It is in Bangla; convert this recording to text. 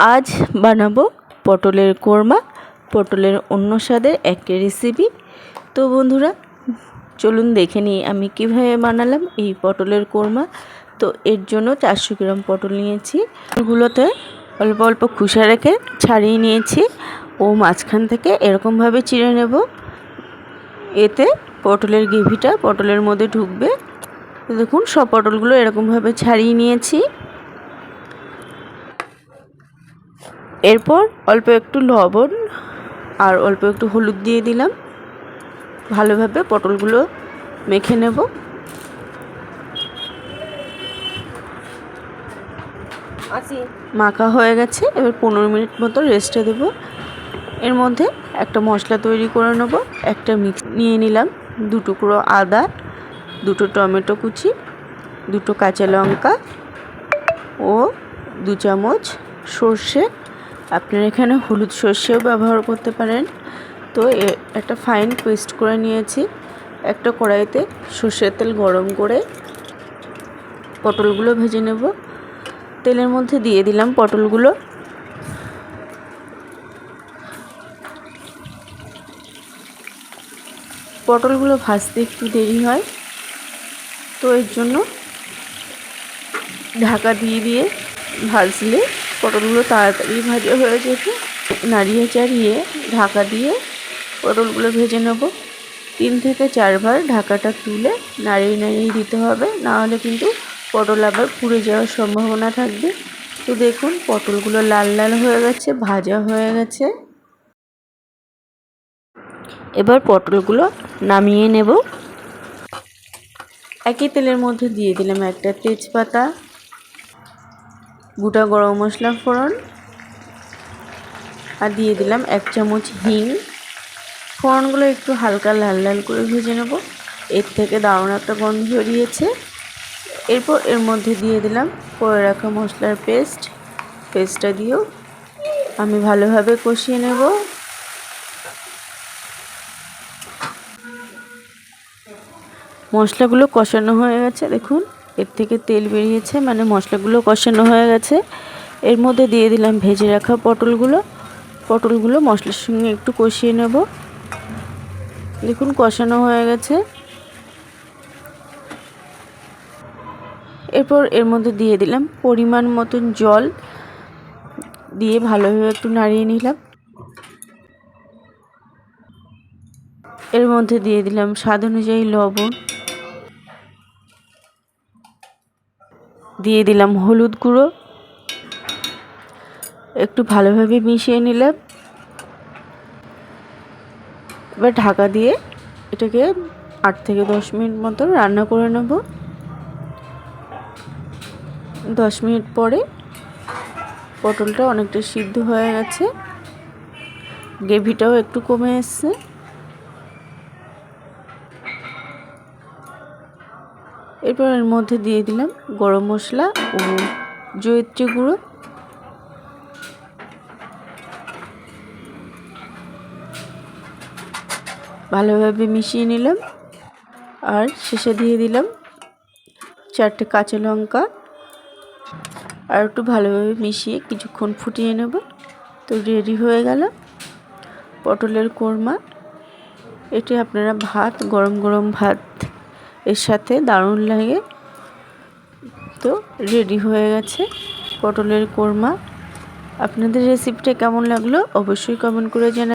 আজ বানাবো পটলের কোরমা, পটলের অন্য স্বাদের একটি রেসিপি তো বন্ধুরা, চলুন দেখে নিই আমি কীভাবে বানালাম এই পটলের কোরমা। তো এর জন্য চারশো গ্রাম পটল নিয়েছি। এগুলোতে অল্প অল্প খুসা রেখে ছাড়িয়ে নিয়েছি ও মাঝখান থেকে এরকমভাবে চিড়ে নেব। এতে পটলের গ্রেভিটা পটলের মধ্যে ঢুকবে। দেখুন, সব পটলগুলো এরকমভাবে ছাড়িয়ে নিয়েছি। এরপর অল্প একটু লবণ আর অল্প একটু হলুদ দিয়ে দিলাম। ভালোভাবে পটলগুলো মেখে নেব। মাখা হয়ে গেছে। এবার পনেরো মিনিট মতো রেস্টে দেবো। এর মধ্যে একটা মশলা তৈরি করে নেব। একটা মিক্স নিয়ে নিলাম। দু টুকরো আদা দুটো টমেটো কুচি দুটো কাঁচা লঙ্কা ও দু চামচ সর্ষে আপনারা এখানে হলুদ সর্ষেও ব্যবহার করতে পারেন। তো একটা ফাইন পেস্ট করে নিয়েছি। একটা কড়াইতে সর্ষের তেল গরম করে পটলগুলো ভেজে নেব। তেলের মধ্যে দিয়ে দিলাম পটলগুলো। পটলগুলো ভাজতে একটু দেরি হয়। তো এর জন্য ঢাকা দিয়ে দিয়ে ভাজলে পটলগুলো তাড়াতাড়ি ভাজা হয়ে যেত নাড়িয়ে চাড়িয়ে ঢাকা দিয়ে পটলগুলো ভেজে নেব। তিন থেকে চারবার ঢাকাটা তুলে নাড়িয়ে নাড়িয়ে দিতে হবে। নাহলে কিন্তু পটল আবার পুড়ে যাওয়ার সম্ভাবনা থাকবে। তো দেখুন, পটলগুলো লাল লাল হয়ে গেছে, ভাজা হয়ে গেছে। এবার পটলগুলো নামিয়ে নেব। একই তেলের মধ্যে দিয়ে দিলাম একটা তেজপাতা। গোটা গরম মশলা ফোড়ন। আর দিয়ে দিলাম এক চামচ হিং। ফোড়নগুলো একটু হালকা লাল লাল করে ভেজে নেব। এর থেকে দারুণ একটা গন্ধ বেরিয়েছে। এরপর এর মধ্যে দিয়ে দিলাম করে রাখা মশলার পেস্ট। পেস্টটা দিয়েও আমি ভালোভাবে কষিয়ে নেব। মশলাগুলো কষানো হয়ে গেছে, দেখুন। এর থেকে তেল বেরিয়েছে মানে মশলাগুলো কষানো হয়ে গেছে। এর মধ্যে দিয়ে দিলাম ভেজে রাখা পটলগুলো। পটলগুলো মশলার সঙ্গে একটু কষিয়ে নেব। দেখুন, কষানো হয়ে গেছে। এরপর এর মধ্যে দিয়ে দিলাম পরিমাণ মতন জল। দিয়ে ভালোভাবে একটু নাড়িয়ে নিলাম। এর মধ্যে দিয়ে দিলাম স্বাদ অনুযায়ী লবণ। দিয়ে দিলাম হলুদ গুঁড়ো। একটু ভালোভাবে মিশিয়ে নিলাম। এবার ঢাকা দিয়ে এটাকে আট থেকে দশ মিনিট মতো রান্না করে নেব। দশ মিনিট পরে পটলটা অনেকটা সিদ্ধ হয়ে গেছে। গ্রেভিটাও একটু কমে এসছে। এরপর এর মধ্যে দিয়ে দিলাম গরম মশলা ও জয়িত্রী গুঁড়ো। ভালোভাবে মিশিয়ে নিলাম। আর শেষে দিয়ে দিলাম চারটে কাঁচা লঙ্কা। আর একটু ভালোভাবে মিশিয়ে কিছুক্ষণ ফুটিয়ে নেব। তো রেডি হয়ে গেল পটলের কোরমা। এটি আপনারা ভাত, গরম গরম ভাত এর সাথে দারুণ লাগে। তো রেডি হয়ে গেছে পটলের কোরমা। আপনাদের রেসিপিটা কেমন লাগল? অবশ্যই কমেন্ট করে জানা